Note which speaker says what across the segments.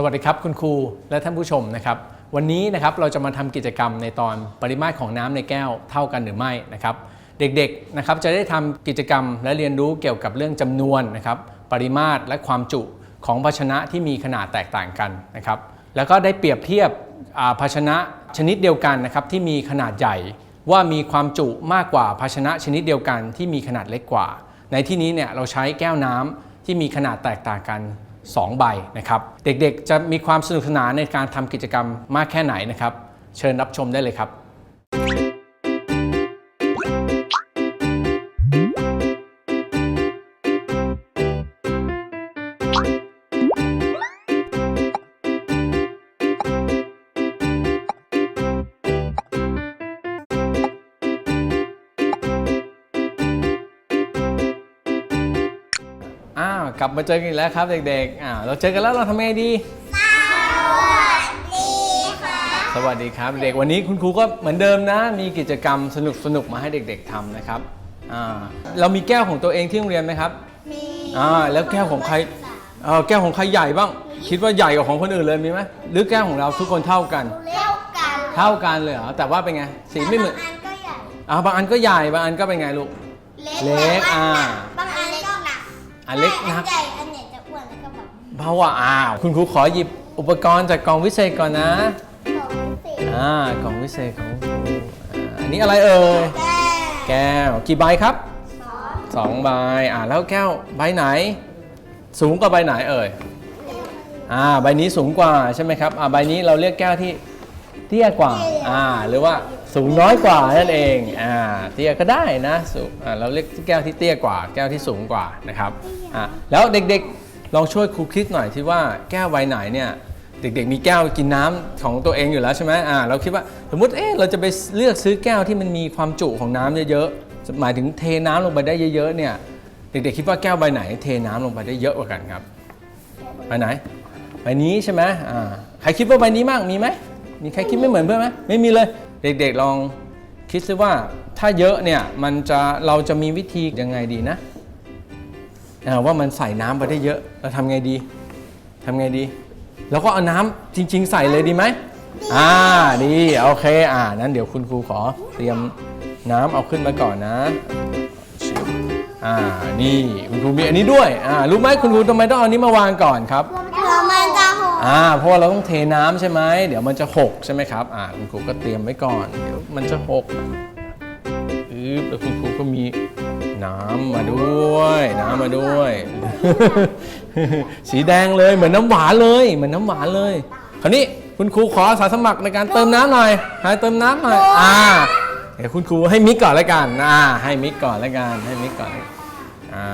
Speaker 1: สวัสดีครับคุณครูและท่านผู้ชมนะครับวันนี้นะครับเราจะมาทำกิจกรรมในตอนปริมาตรของน้ำในแก้วเท่ากันหรือไม่นะครับเด็กๆนะครับจะได้ทำกิจกรรมและเรียนรู้เกี่ยวกับเรื่องจำนวนนะครับปริมาตรและความจุของภาชนะที่มีขนาดแตกต่างกันนะครับแล้วก็ได้เปรียบเทียบภาชนะชนิดเดียวกันนะครับที่มีขนาดใหญ่ว่ามีความจุมากกว่าภาชนะชนิดเดียวกันที่มีขนาดเล็กกว่า ในที่นี้เนี่ยเราใช้แก้วน้ำที่มีขนาดแตกต่างกัน 2 ใบนะครับ เด็กๆ จะมีความสนุกสนานในการทำกิจกรรมมากแค่ไหนนะครับ เชิญรับชมได้เลยครับ อ้าวกลับมาเจอกันอีกแล้วครับเด็กๆอ้าวเราเจอกันแล้วเราทำไงดี สวัสดีครับเด็กวันนี้คุณครูก็เหมือนเดิมนะ มีกิจกรรมสนุกสนุกๆมาให้เด็ก ๆทำนะครับอ่าเรามีแก้วของตัวเองที่โรงเรียนไหมครับ
Speaker 2: มี
Speaker 1: อ่าแล้วแก้วของใคร เออแก้วของใครใหญ่บ้าง คิดว่าใหญ่กว่าของคนอื่นเลยมีไหมหรือแก้วของเราทุกคนเท่ากัน
Speaker 2: เท่ากัน
Speaker 1: เท่ากันเลยเหรอแต่ว่าเป็นไงสีไม่เหมือน
Speaker 2: บางอันก็ใหญ่
Speaker 1: อ่าบางอันก็ใหญ่บางอันก็เป็นไงลูก
Speaker 2: เล็ก
Speaker 1: เล็ก
Speaker 2: แต่ว่า
Speaker 1: อ่า
Speaker 2: อัน
Speaker 1: เล็กนัก
Speaker 2: ใหญ่อันใหญ่จะอ้วนแล้วก็แบบ
Speaker 1: เพราะว่าอ้าวคุณครูขอหยิบอุปกรณ์จากกล่องวิเศษก่อนนะ
Speaker 2: ของสี
Speaker 1: อ่ากล่องวิเศษของคุณครูอ่าอันนี้อะไรเอ่ย
Speaker 2: แก้
Speaker 1: แก้วกี่ใบครับ
Speaker 2: สอง
Speaker 1: สองใบอ่าแล้วแก้วใบไหน สูงกว่าใบไหนเอ่ยอ่าใบนี้สูงกว่าใช่ไหมครับอ่าใบนี้เราเรียกแก้วที่เตี้ยกว่าอ่าหรือว่า สูงน้อยกว่านั่นเองอ่าเตี้ยก็ได้นะสูงอ่าเราเรียกแก้วที่เตี้ยกว่า แก้วที่สูงกว่านะครับอ่าแล้วเด็กๆลองช่วยครูคิดหน่อยที่ว่าแก้วใบไหนเนี่ยเด็กๆมีแก้วกินน้ำของตัวเองอยู่แล้วใช่ไหมอ่าเราคิดว่าสมมติเอ๊ะเราจะไปเลือกซื้อแก้วที่มันมีความจุของน้ำเยอะๆหมายถึงเทน้ำลงไปได้เยอะๆเนี่ยเด็กๆคิดว่าแก้วใบไหน เทน้ำลงไปได้เยอะกว่ากันครับใบไหนใบนี้ใช่ไหมอ่าใครคิดว่าใบนี้มั่งมีไหมมีใครคิดไม่เหมือนเพื่อนไหมไม่มีเลย เด็กๆลองคิดซิว่าถ้าเยอะเนี่ยมันจะเราจะมีวิธียังไงดีนะอ่าว่ามันใส่น้ำไปได้เยอะเราทำไงดีทำไงดี แล้วก็เอาน้ำจริง ๆ ใส่เลยดีไหมอ่าดีโอเคอ่านั้นเดี๋ยวคุณครูขอเตรียมน้ำเอาขึ้นมาก่อนนะอ่านี่คุณครูมีอันนี้ด้วยอ่ารู้ไหมคุณครูทำไมต้องเอาอันนี้มาวางก่อนครับ อ่าเพราะว่าเราต้องเทน้ำใช่ไหมเดี๋ยวมันจะหกใช่ไหมครับอ่าคุณครูก็เตรียมไว้ก่อนเดี๋ยวมันจะหกอึ๊บแล้วคุณครูก็มีน้ำมาด้วย น้ำมาด้วย สีแดงเลยเหมือนน้ำหวานเลย เหมือนน้ำหวานเลย คราวนี้คุณครูขออาสาสมัครในการเติมน้ำหน่อยให้เติมน้ำหน่อยอ่าเดี๋ยวคุณครูให้มิกก่อนแล้วกันอ่าให้มิกก่อนแล้วกันให้มิกก่อนอ่า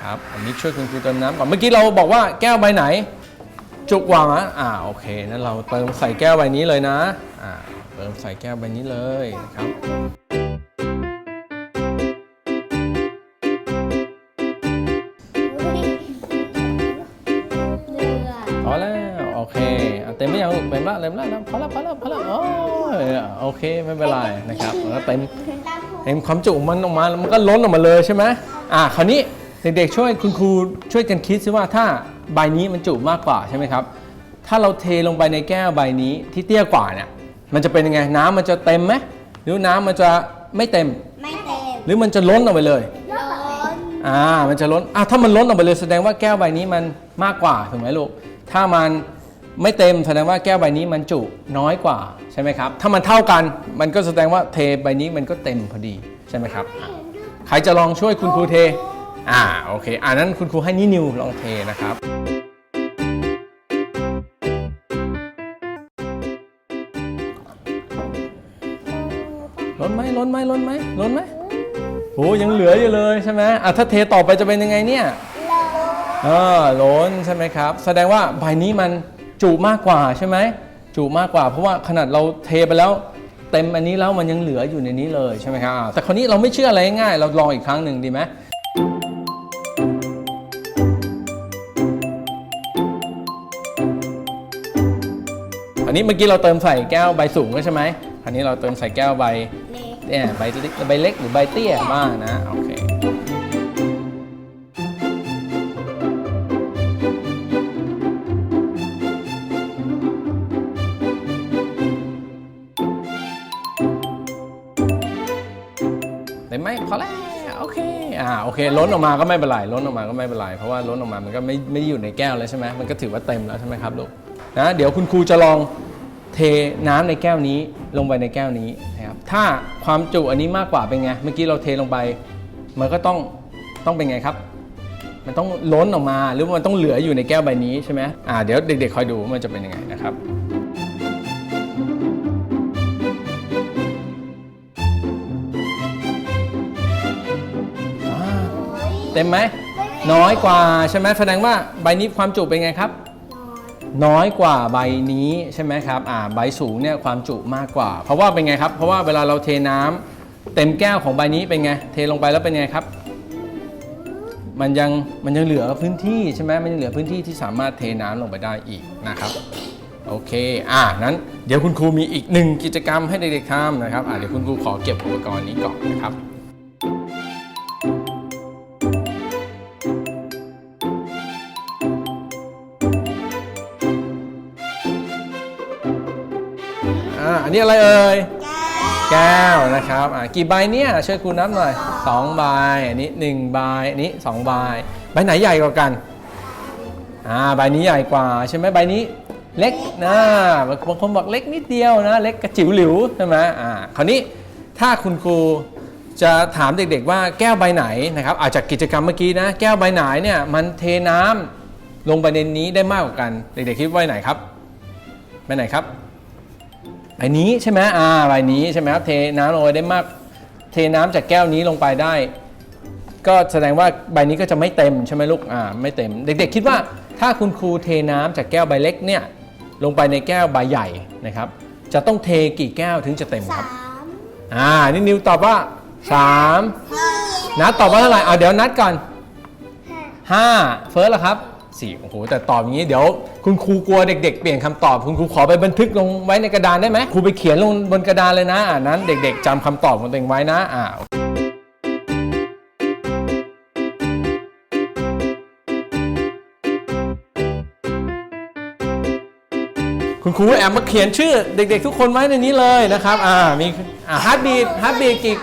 Speaker 1: ครับอันนี้ช่วยคุณครูเติมน้ำก่อนเมื่อกี้เราบอกว่าแก้วใบไหน จุกวาไหมอ่าโอเคนั้นเราเติมใส่แก้วใบนี้เลยนะอ่าเติมใส่แก้วใบนี้เลยนะครับ
Speaker 2: เอ
Speaker 1: พอแล้วโอเคเต็มไม่ยังลูกเต็มละเต็มละแล้วพอละพอละพอละโอ้โอเคไม่เป็นไรนะครับแล้วเต็มเต็มความจุมันออกมาแล้วมันก็ล้นออกมาเลยใช่ไหมอ่าคราวนี้เด็กๆช่วยคุณครูช่วยกันคิดซิว่าถ้า ใบนี้มันจุมากกว่าใช่ไหมครับ ถ้าเราเทลงไปในแก้วใบนี้ที่เตี้ยกว่าเนี่ย มันจะเป็นยังไง น้ำมันจะเต็มไหมหรือน้ำมันจะไม่เต็ม
Speaker 2: ไม่เต็ม
Speaker 1: หรือมันจะล้นออกไปเลย
Speaker 2: ร้อน
Speaker 1: อ่า มันจะล้น อะถ้ามันล้นออกไปเลยแสดงว่าแก้วใบนี้มันมากกว่าถูกไหมลูก ถ้ามันไม่เต็มแสดงว่าแก้วใบนี้มันจุน้อยกว่าใช่ไหมครับ ถ้ามันเท่ากันมันก็แสดงว่าเทใบนี้มันก็เต็มพอดีใช่ไหมครับอะใครจะลองช่วยคุณครูเท อ่าโอเคอ่านั้นคุณครูให้นินิวลองเทนะครับล้นไหมล้นไหมล้นไหมล้นไหมโอ้ยังเหลืออยู่เลยใช่ไหมอะถ้าเทต่อไปจะเป็นยังไงเนี่ยเออล้นใช่ไหมครับ แสดงว่าใบนี้มันจุมากกว่าใช่ไหมจุมากกว่า เพราะว่าขนาดเราเทไปแล้วเต็มอันนี้แล้วมันยังเหลืออยู่ในนี้เลยใช่ไหมครับอะแต่คราวนี้เราไม่เชื่ออะไรง่ายๆเราลองอีกครั้งหนึ่งดีไหม อันนี้เมื่อกี้เราเติมใส่แก้วใบสูงแล้วใช่ไหมอันนี้เราเติมใส่แก้วใบ
Speaker 2: เนี่
Speaker 1: ยใบเล็กใบเล็กหรือใบเตี้ยบ้างนะโอเคได้ไหมพอแล้วโอเคอ่าโอเค ล้นออกมาก็ไม่เป็นไรล้นออกมาก็ไม่เป็นไรเพราะว่าล้นออกมามันก็ไม่ไม่อยู่ในแก้วแล้วใช่ไหมมันก็ถือว่าเต็มแล้วใช่ไหมครับลูก นะเดี๋ยวคุณครูจะลองเทน้ำในแก้วนี้ลงไปในแก้วนี้นะครับถ้าความจุอันนี้มากกว่าเป็นไงเมื่อกี้เราเทลงไป มันก็ต้องต้องเป็นไงครับ มันต้องล้นออกมาหรือว่ามันต้องเหลืออยู่ในแก้วใบนี้ใช่ไหมอ่าเดี๋ยวเด็กๆคอยดูว่ามันจะเป็นยังไงนะครับเต็มไหมน้อยกว่าใช่ไหมแสดงว่าใบนี้ความจุเป็นไงครับ น้อยกว่าใบนี้ใช่ไหมครับอ่าใบสูงเนี่ยความจุมากกว่า เพราะว่าเป็นไงครับ เพราะว่าเวลาเราเทน้ำเต็มแก้วของใบนี้เป็นไง เทลงไปแล้วเป็นไงครับ มันยังมันยังเหลือพื้นที่ใช่ไหมมันยังเหลือพื้นที่ที่สามารถเทน้ำลงไปได้อีกนะครับโอเค อ่านั้นเดี๋ยวคุณครูมีอีกหนึ่งกิจกรรมให้เด็กๆทำนะครับอ่าเดี๋ยวคุณครูขอเก็บอุปกรณ์นี้ก่อนนะครับ อ่าอันนี้อะไรเอ่ยแก้วนะครับอ่ากี่ใบเนี่ยช่วยครูนับหน่อยสองใบอันนี้หนึ่งใบอันนี้สองใบใบไหนใหญ่กว่ากันอ่าใบนี้ใหญ่กว่าใช่ไหมใบนี้เล็กนะบางคนบอกเล็กนิดเดียวนะ เล็กกระจิ๋วหลิวใช่ไหมอ่าคราวนี้ถ้าคุณครูจะถามเด็กๆว่าแก้วใบไหนนะครับอาจจะกิจกรรมเมื่อกี้นะ แก้วใบไหนเนี่ยมันเทน้ำลงไปในนี้ได้มากกว่ากัน เด็กๆคิดว่าใบไหนครับใบไหนครับ ใบนี้ใช่ไหมอ่าใบนี้ใช่ไหมครับเทน้ำลงไปได้มาก เทน้ำจากแก้วนี้ลงไปได้ ก็แสดงว่าใบนี้ก็จะไม่เต็มใช่ไหมลูกอ่าไม่เต็ม เด็ก ๆ คิดว่าถ้าคุณครูเทน้ำจากแก้วใบเล็กเนี่ยลงไปในแก้วใบใหญ่นะครับ จะต้องเทกี่แก้วถึงจะเต็มค
Speaker 2: สา
Speaker 1: รับ
Speaker 2: ม
Speaker 1: อ่านี่นิวตอบว่า3
Speaker 2: ห้า
Speaker 1: นัดตอบว่าเท่าไหร่เอาเดี๋ยวนัดก่อน
Speaker 2: ห้า
Speaker 1: 5เฟิร์สละครับ 4โอ้โหแต่ตอบอย่างนี้เดี๋ยวคุณครูกลัวเด็ก ๆ เปลี่ยนคำตอบคุณครูขอไปบันทึกลงไว้ในกระดานได้ไหมครูไปเขียนลงบนกระดานเลยนะอ่านั้นเด็ก ๆจำคำตอบของตัวเองไว้นะอ่าคุณครูแอบมาเขียนชื่อเด็ก ๆ ทุกคนไว้ในนี้เลยนะครับ อ่า มีอ่าฮาร์ดบีดฮาร์ดบีดกี่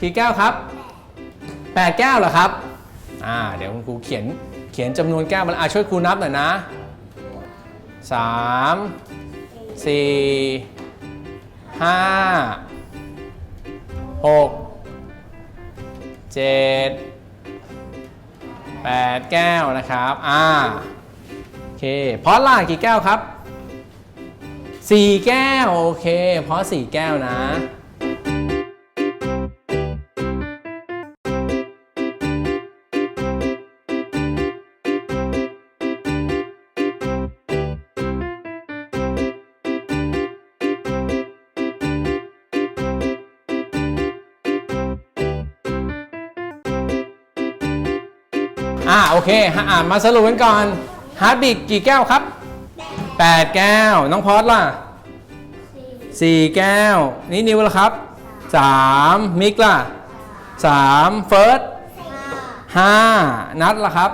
Speaker 1: กี่แก้วครับแปดแก้วเหรอครับ อ่า เดี๋ยวคุณครูเขียน ขียนจำนวนแก้วมาอ่าช่วยครูนับหน่อยนะสามสี่ห้าหกเจ็ดแปดแก้วนะครับ อ่า โอเคเพราะล่ากี่แก้วครับสี่แก้ว โอเคเพราะสี่แก้วนะ อ่าโอเคฮะอ่ามาสรุปกันก่อนฮาร์ดบีทกี่แก้วครับ 8 แก้ว น้องพอดล่ะ 4 แก้ว นี่นิวล่ะครับ 3 มิกล่ะ 3 เฟิร์ส
Speaker 2: ห้า
Speaker 1: 5นัดล่ะครับ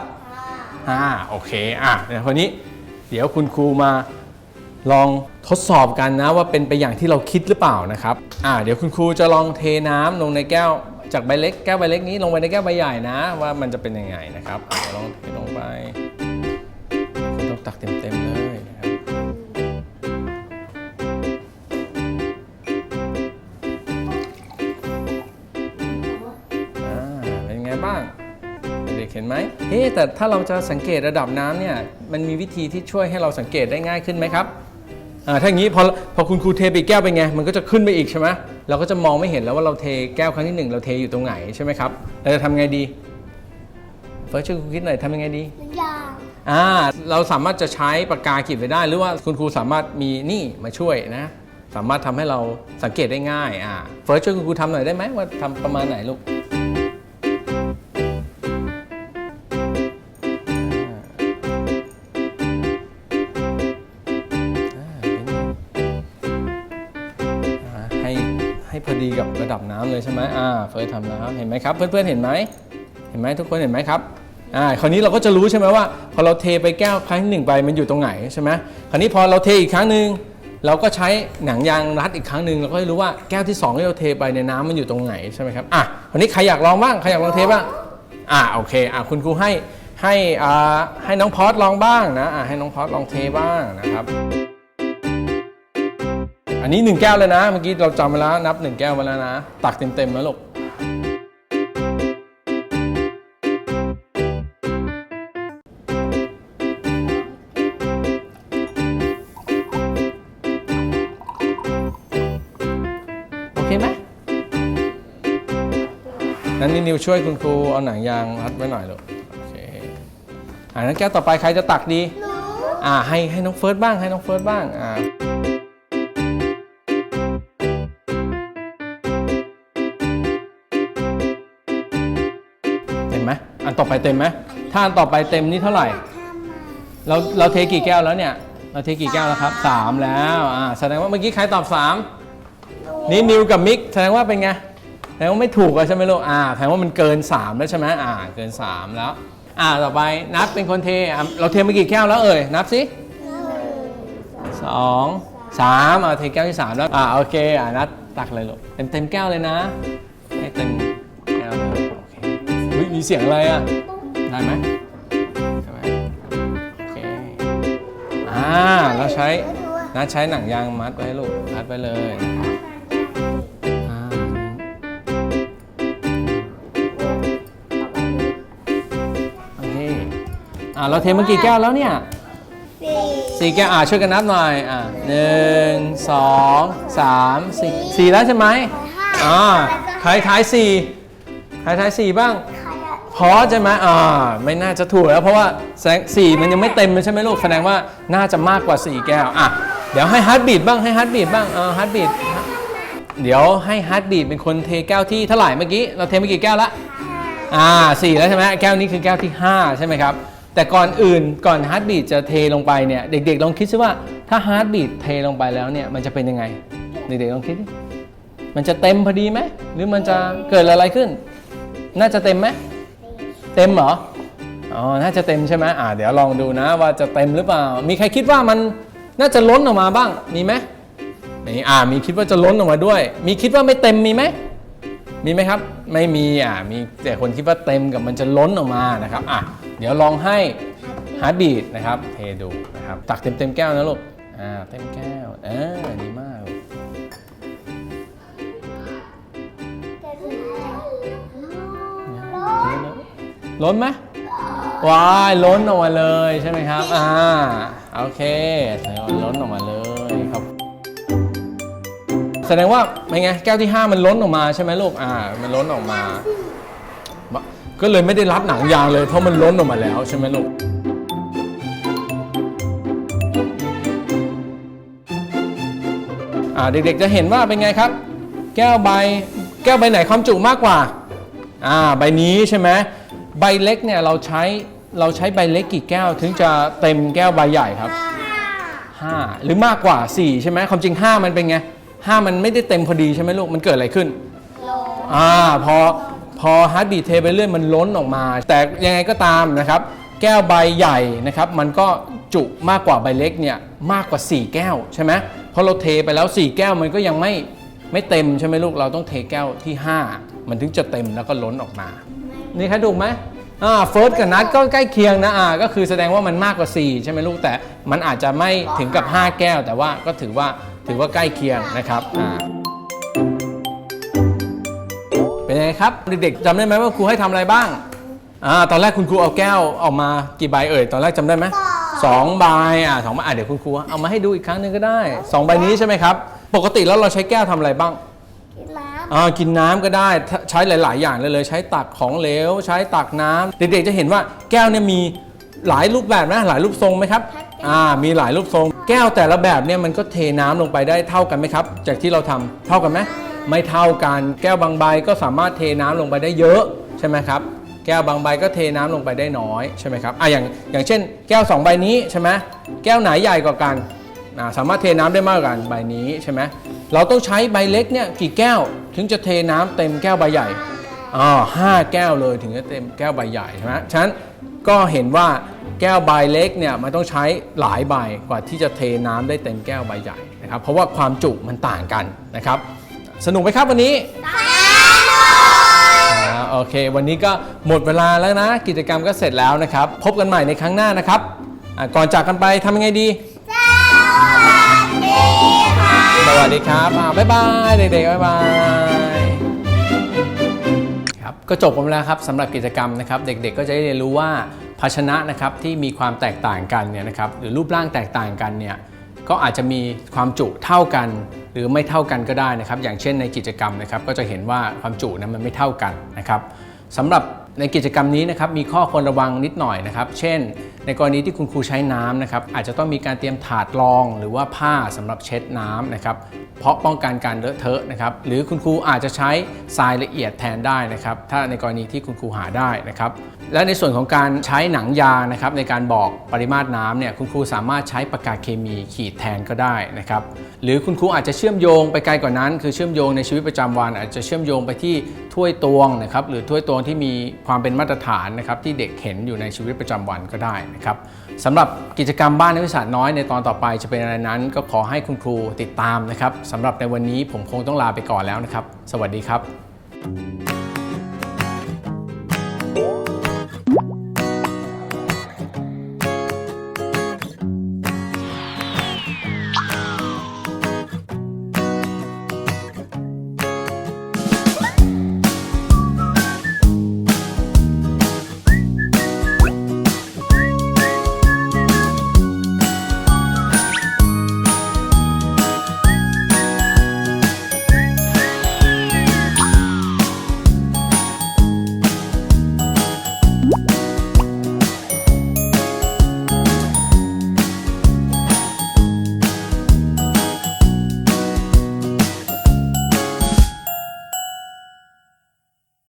Speaker 2: ห้า
Speaker 1: 5โอเคอะเดี๋ยวคนนี้เดี๋ยวคุณครูมาลองทดสอบกันนะว่าเป็นไปอย่างที่เราคิดหรือเปล่านะครับ อ่า เดี๋ยวคุณครูจะลองเทน้ำลงในแก้ว จากใบเล็กแก้วใบเล็กนี้ลงไปในแก้วใบใหญ่นะ ว่ามันจะเป็นยังไงนะครับลองเทลงไปคุณต้องตักเต็มๆเลยนะครับเป็นไงบ้างเด็กเห็นไหมเฮ้แต่ถ้าเราจะสังเกตระดับน้ำเนี่ยมันมีวิธีที่ช่วยให้เราสังเกตได้ง่ายขึ้นไหมครับอ่าถ้าอย่างนี้พอพอคุณครูเทไปแก้วเป็นไง มันก็จะขึ้นไปอีกใช่ไหม เราก็จะมองไม่เห็นแล้วว่าเราเทแก้วครั้งที่หนึ่งเราเทอยู่ตรงไหนใช่ไหมครับเราจะทำไงดีเฟิร์สช่วยครูคิดหน่อยทำยังไงดี
Speaker 2: ทุกอย่าง
Speaker 1: อ่าเราสามารถจะใช้ปากกาขีดไว้ได้ หรือว่าคุณครูสามารถมีนี่มาช่วยนะ สามารถทำให้เราสังเกตได้ง่ายอ่าเฟิร์สช่วยคุณครูทำหน่อยได้ไหมว่าทำประมาณไหนลูก ดับน้ำเลยใช่ไหมอ่าเฟิร์ทำแล้วเห็นไหมครับ เพื่อนๆเห็นไหมเห็นไหมทุกคนเห็นไหมครับอ่าคราวนี้เราก็จะรู้ใช่ไหมว่า พอเราเทไปแก้วครั้งหนึ่งไปมันอยู่ตรงไหนใช่ไหมคราวนี้พอเราเทอีกครั้งหนึ่งเราก็ใช้หนังยางรัดอีกครั้งหนึ่งเราก็ให้รู้ว่าแก้วที่สองที่เราเทไปในน้ำมันอยู่ตรงไหนใช่ไหมครับอะวันนี้ใครอยากลองบ้างใครอยากลองเทบ้างอะโอเคอะคุณครูให้ให้อ่าให้น้องพอดลองบ้างนะอะให้น้องพอดลองเทบ้างนะครับ อันนี้หนึ่งแก้วเลยนะ เมื่อกี้เราจำไปแล้วนับหนึ่งแก้วมาแล้วนะ ตักเต็มๆแล้วลูกโอเคไหมนั้นนี่นิวช่วยคุณครูเอาหนังยางรัดไว้หน่อยลูกโอเคอ่านั้นแก้วต่อไปใครจะตักดี
Speaker 2: หนู
Speaker 1: อ่าให้ให้น้องเฟิร์สบ้างให้น้องเฟิร์สบ้างอ่า นต่อไปเต็มไหมถ้าอันต่อไปเต็มนี่เท่าไหร่ เราเราเทกี่แก้วแล้วเนี่ย เราเทกี่แก้วแล้วครับสามแล้วอ่าแสดงว่าเมื่อกี้ใครตอบสามนี่นิวกับมิกแสดงว่าเป็นไงแสดงว่าไม่ถูกอะใช่ไหมลูกอ่าแสดงว่ามันเกินสามแล้วใช่ไหมอ่าเกินสามแล้ว อ่าต่อไปนับเป็นคนเทอะเราเทมากี่แก้วแล้วเอ่ยนับสิสองสามเอาเทแก้วที่สามแล้วอ่าโอเคอ่านัดตักเลยลูกเต็มเต็มแก้วเลยนะให้เต็ม มีเสียงอะไรอะ ได้ไหมได้ไหมโอเค อ่าเราใช้นัดใช้หนังยางมัดไว้ให้ลูก มัดไว้เลยอ่าโอเค อ่าเราเทมากี่แก้วแล้วเนี่ย
Speaker 2: สี่
Speaker 1: สี่แก้วอ่าช่วยกันนับหน่อย อ่าหนึ่งสองสามสี่สี่แล้วใช่ไหม
Speaker 2: ห้า
Speaker 1: อ่าใครทายสี่ใครทายสี่บ้าง
Speaker 2: ใครอะ
Speaker 1: พอใช่ไหมอ่าไม่น่าจะถูกแล้วเพราะว่าแสงสี่มันยังไม่เต็มใช่ไหมลูกแสดงว่าน่าจะมากกว่า 4 แก้วอะเดี๋ยวให้ฮาร์ดบีดบ้างให้ฮาร์ดบีดบ้างเออฮาร์ดบีดเดี๋ยวให้ฮาร์ดบีดเป็นคนเทแก้วที่เท่าไหร่เมื่อกี้เราเทไปกี่แก้วละอ่าสี่แล้วใช่ไหมแก้วนี้คือแก้วที่ 5 ใช่ไหมครับ แต่ก่อนอื่นก่อนฮาร์ดบีดจะเทลงไปเนี่ยเด็กๆลองคิดซิว่าถ้าฮาร์ดบีดเทลงไปแล้วเนี่ยมันจะเป็นยังไง เด็กๆลองคิดดิมันจะเต็มพอดีไหมหรือมันจะเกิดอะไรขึ้น น่าจะเต็มไหม เต็มเหรอ อ๋อ น่าจะเต็มใช่ไหมอ่าเดี๋ยวลองดูนะว่าจะเต็มหรือเปล่า มีใครคิดว่ามันน่าจะล้นออกมาบ้าง มีไหมมีอ่ามีคิดว่าจะล้นออกมาด้วย มีคิดว่าไม่เต็มมีไหม มีไหมครับ ไม่มีอ่ามีแต่คนคิดว่าเต็มกับมันจะล้นออกมานะครับ อะ เดี๋ยวลองให้ฮาร์ดบีดนะครับเทดูนะครับ ตักเต็มเต็มแก้วนะลูก อ่า เต็มแก้วออดีมา ล้นไหมว้ายล้นออกมาเลยใช่ไหมครับ อ่า โอเคแสดงว่าล้นออกมาเลยครับ แสดงว่าเป็นไงแก้วที่ 5 มันล้นออกมาใช่ไหมลูก อ่า มันล้นออกมา ก็เลยไม่ได้รัดหนังยางเลยเพราะมันล้นออกมาแล้วใช่ไหมลูกอ่าเด็กๆจะเห็นว่าเป็นไงครับ แก้วใบแก้วใบไหนความจุมากกว่าอ่าใบนี้ใช่ไหม ใบเล็กเนี่ยเราใช้เราใช้ใบเล็กกี่แก้ว ถึงจะเต็มแก้วใบใหญ่ครับ
Speaker 2: ห้า
Speaker 1: 5หรือมากกว่า4ใช่ไหมความจริง5มันเป็นไง5มันไม่ได้เต็มพอดีใช่ไหมลูกมันเกิดอะไรขึ้น
Speaker 2: โล
Speaker 1: อ่าพอพอฮาร์ดบีทเทไปเรื่อยมันล้นออกมา แต่ยังไงก็ตามนะครับ แก้วใบใหญ่นะครับ มันก็จุมากกว่าใบเล็กเนี่ยมากกว่า 4 แก้วใช่ไหมเพราะเราเทไปแล้ว 4 แก้วมันก็ยังไม่ไม่เต็มใช่ไหมลูกเราต้องเทแก้วที่ 5 มันถึงจะเต็มแล้วก็ล้นออกมา นี่ครับถูกไหมอ่าเฟิร์สกับนัดก็ใกล้เคียงนะอ่าก็คือแสดงว่ามันมากกว่า 4 ใช่ไหมลูกแต่มันอาจจะไม่ถึงกับ 5 แก้ว แต่ว่าก็ถือว่าถือว่าใกล้เคียงนะครับอ่าเป็นยังไงครับเด็กๆจำได้ไหมว่าครูให้ทำอะไรบ้างอ่าตอนแรกคุณครูเอาแก้วออกมากี่ใบเอ่ยตอนแรกจำได้ไหมสองใบอ่าสองใบอะเดี๋ยวคุณครูเอามาให้ดูอีกครั้งหนึ่งก็ได้สองใบนี้ใช่ไหมครับปกติแล้วเราใช้แก้วทำอะไรบ้าง
Speaker 2: กินน้
Speaker 1: อ่ากินน้ำก็ได้ถ้าใช้หลาย ๆ อย่างเลยเลย ใช้ตักของเหลว ใช้ตักน้ำเด็กๆจะเห็นว่าแก้วเนี่ยมีหลายรูปแบบนะหลายรูปทรงไหมครับอ่ามีหลายรูปทรง แก้วแต่ละแบบเนี่ยมันก็เทน้ำลงไปได้เท่ากันไหมครับ จากที่เราทำเท่ากันไหมไม่เท่ากันแก้วบางใบก็สามารถเทน้ำลงไปได้เยอะใช่ไหมครับแก้วบางใบก็เทน้ำลงไปได้น้อยใช่ไหมครับอะอย่างอย่างเช่น แก้วสองใบนี้ใช่ไหมแก้วไหนใหญ่กว่ากันอ่า สามารถเทน้ำได้มากกว่าใบนี้ใช่ไหมเราต้องใช้ใบเล็กเนี่ยกี่แก้ว ถึงจะเทน้ำเต็มแก้วใบใหญ่อ๋อห้าแก้วเลยถึงจะเต็มแก้วใบใหญ่ใช่ไหมฉะนั้นก็เห็นว่าแก้วใบเล็กเนี่ยมันต้องใช้หลายใบกว่าที่จะเทน้ำได้เต็มแก้วใบใหญ่นะครับ เพราะว่าความจุมันต่างกันนะครับ สนุกไหมครับวันนี้อ่าโอเค วันนี้ก็หมดเวลาแล้วนะ กิจกรรมก็เสร็จแล้วนะครับ พบกันใหม่ในครั้งหน้านะครับ ก่อนจากกันไปทำยังไงดี สวัสดีครับอ่าบ๊ายบายเด็กๆบ๊ายบายครับก็จบกันไปแล้วครับสำหรับกิจกรรมนะครับ เด็กๆก็จะได้เรียนรู้ว่าภาชนะนะครับที่มีความแตกต่างกันเนี่ยนะครับหรือรูปร่างแตกต่างกันเนี่ยก็อาจจะมีความจุเท่ากัน หรือไม่เท่ากันก็ได้นะครับ อย่างเช่นในกิจกรรมนะครับก็จะเห็นว่าความจุนั้นมันไม่เท่ากันนะครับสำหรับ ในกิจกรรมนี้นะครับมีข้อควรระวังนิดหน่อยนะครับ เช่น ในกรณีที่คุณครูใช้น้ำนะครับอาจจะต้องมีการเตรียมถาดรอง หรือว่าผ้าสำหรับเช็ดน้ำนะครับเพราะป้องกันการเลอะเทอะนะครับหรือคุณครูอาจจะใช้ทรายละเอียดแทนได้นะครับถ้าในกรณีที่คุณครูหาได้นะครับ และในส่วนของการใช้หนังยางนะครับในการบอกปริมาตรน้ำเนี่ยคุณครูสามารถใช้ปากกาเคมีขีดแทนก็ได้นะครับหรือคุณครูอาจจะเชื่อมโยงไปไกลกว่านั้น คือเชื่อมโยงในชีวิตประจำวัน อาจจะเชื่อมโยงไปที่ถ้วยตวงนะครับหรือถ้วยตวงที่มีความเป็นมาตรฐานนะครับที่เด็กเห็นอยู่ในชีวิตประจำวันก็ได้นะครับสำหรับกิจกรรมบ้านนักวิชาน้อยในตอนต่อไปจะเป็นอะไรนั้น ก็ขอให้คุณครูติดตามนะครับสำหรับในวันนี้ผมคงต้องลาไปก่อนแล้วนะครับ สวัสดีครับ